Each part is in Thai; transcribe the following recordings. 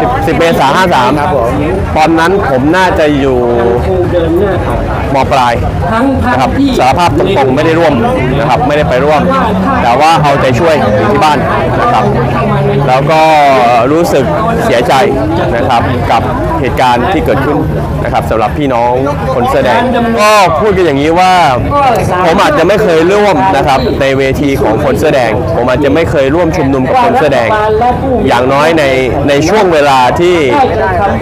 Yeah. 10 เมษายนครับผมตอนนั้นผมน่าจะอยู่คงเดินหน้าต่อมปลายทั้งพรรนะครับสารภาพตรงๆไม่ได้ร่วมนะครับ ไม่ได้ไปร่วม แต่ว่าเอาใจช่วยอยู่ที่บ้านนะครับ แล้วก็รู้สึกเสียใจนะครับกับเหตุการณ์ที่เกิดขึ้นนะครับสำหรับพี่น้องคนเสื้อแดงก็พูดกันอย่างนี้ว่าผมอาจจะไม่เคยร่วมนะครับในเวทีของคนเสื้อแดง ผมอาจจะไม่เคยร่วมชุมนุมกับคนเสื้อแดง อย่างน้อยในในช่วงเวลาที่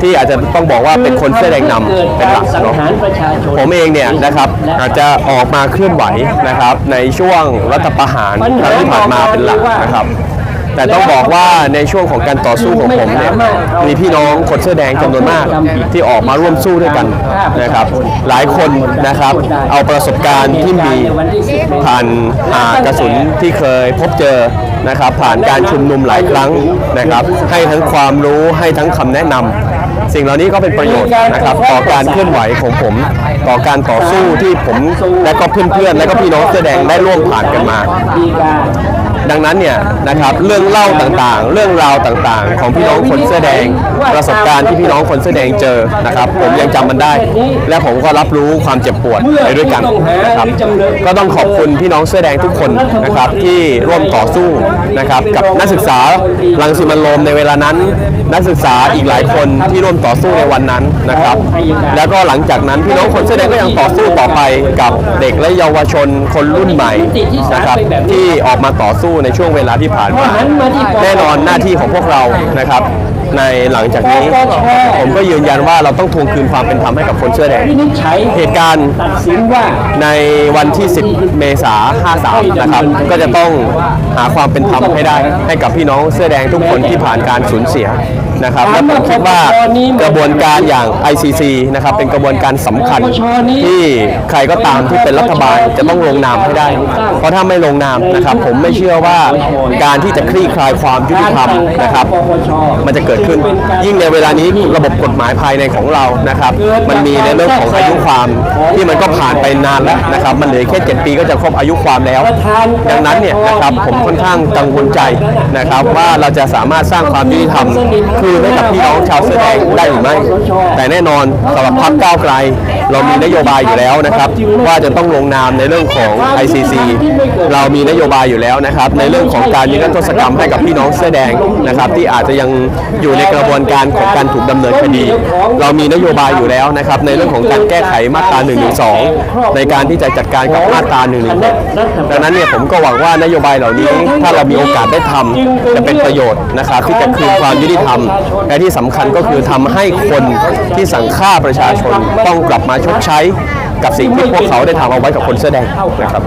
ที่อาจจะต้องบอกว่าเป็นคนเสื้อแดงนำเป็นหลักเนาะผมเองเนี่ยนะครับอาจจะออกมาเคลื่อนไหวนะครับในช่วงรัฐประหารครั้งที่ผ่านมาเป็นหลักนะครับ แต่ต้องบอกว่าในช่วงของการต่อสู้ของผมเนี่ยมีพี่น้องคนเสื้อแดงจำนวนมากที่ออกมาร่วมสู้ด้วยกันนะครับ หลายคนนะครับ เอาประสบการณ์ที่มีผ่านอ่ากระสุนที่เคยพบเจอนะครับ ผ่านการชุมนุมหลายครั้งนะครับ ให้ทั้งความรู้ให้ทั้งคำแนะนำสิ่งเหล่านี้ก็เป็นประโยชน์นะครับ ต่อการเคลื่อนไหวของผม ต่อการต่อสู้ที่ผมและก็เพื่อนๆและก็พี่น้องเสื้อแดงได้ร่วมผ่านกันมา ดังนั้นเนี่ยนะครับเรื่องเล่าต่างๆ เรื่องราวต่างๆ ของพี่น้องคนเสื้อแดง ประสบการณ์ที่พี่น้องคนเสื้อแดงเจอนะครับ ผมยังจำมันได้ และผมก็รับรู้ความเจ็บปวดไปด้วยกันนะครับก็ต้องขอบคุณพี่น้องเสื้อแดงทุกคนนะครับที่ร่วมต่อสู้นะครับกับนักศึกษาลังสิมันโรมในเวลานั้น นักศึกษาอีกหลายคนที่ร่วมต่อสู้ในวันนั้นนะครับ แล้วก็หลังจากนั้นพี่น้องคนเสื้อแดงก็ยังต่อสู้ต่อไปกับเด็กและเยาวชนคนรุ่นใหม่นะครับที่ออกมาต่อสู้ในช่วงเวลาที่ผ่านมาแน่นอนหน้าที่ของพวกเรานะครับ ในหลังจากนี้ ผมก็ยืนยันว่าเราต้องทวงคืนความเป็นธรรมให้กับคนเสื้อแดงวินิจฉัยเหตุการณ์ตัดสินว่าในวันที่ 10 เมษายน53 นะครับ ก็จะต้องหาความเป็นธรรมให้ได้ ให้กับพี่น้องเสื้อแดงทุกคนที่ผ่านการสูญเสีย นะครับและผมคิดว่ากระบวนการอย่าง ICC นะครับเป็นกระบวนการสำคัญที่ใครก็ตามที่เป็นรัฐบาลจะต้องลงนามให้ได้ เพราะถ้าไม่ลงนามนะครับ ผมไม่เชื่อว่าการที่จะคลี่คลายความยุติธรรมนะครับ มันจะเกิดขึ้น ยิ่งในเวลานี้ระบบกฎหมายภายในของเรานะครับ มันมีในเรื่องของอายุความที่มันก็ผ่านไปนานแล้วนะครับ มันเหลือแค่7ปีก็จะครบอายุความแล้ว ดังนั้นเนี่ยนะครับผมค่อนข้างกังวลใจนะครับ ว่าเราจะสามารถสร้างความยุติธรรมคืนให้กับพี่น้องชาวเสื้อแดงได้หรือไม่ แต่แน่นอนสำหรับพรรคก้าวไกล เรามีนโยบายอยู่แล้วนะครับ ว่าจะต้องลงนามในเรื่องของ ICC เรามีนโยบายอยู่แล้วนะครับ ในเรื่องของการนิรโทษกรรมให้กับพี่น้องเสื้อแดงนะครับ ที่อาจจะยังอยู่ในกระบวนการของการถูกดำเนินคดี เรามีนโยบายอยู่แล้วนะครับ ในเรื่องของการแก้ไขมาตรา1นึในการที่จะจัดการกับมาตรา1นึดังนั้นเนี่ยผมก็หวังว่านโยบายเหล่านี้ ถ้าเรามีโอกาสได้ทำจะเป็นประโยชน์นะครับ ที่จะคืนความยุติธรรมและที่สำคัญก็คือทำให้คนที่สั่งฆ่าประชาชนต้องกลับมาชดใช้กับสิ่งที่พวกเขาได้ทำเอาไว้กับคนเสื้อแดงนะครับ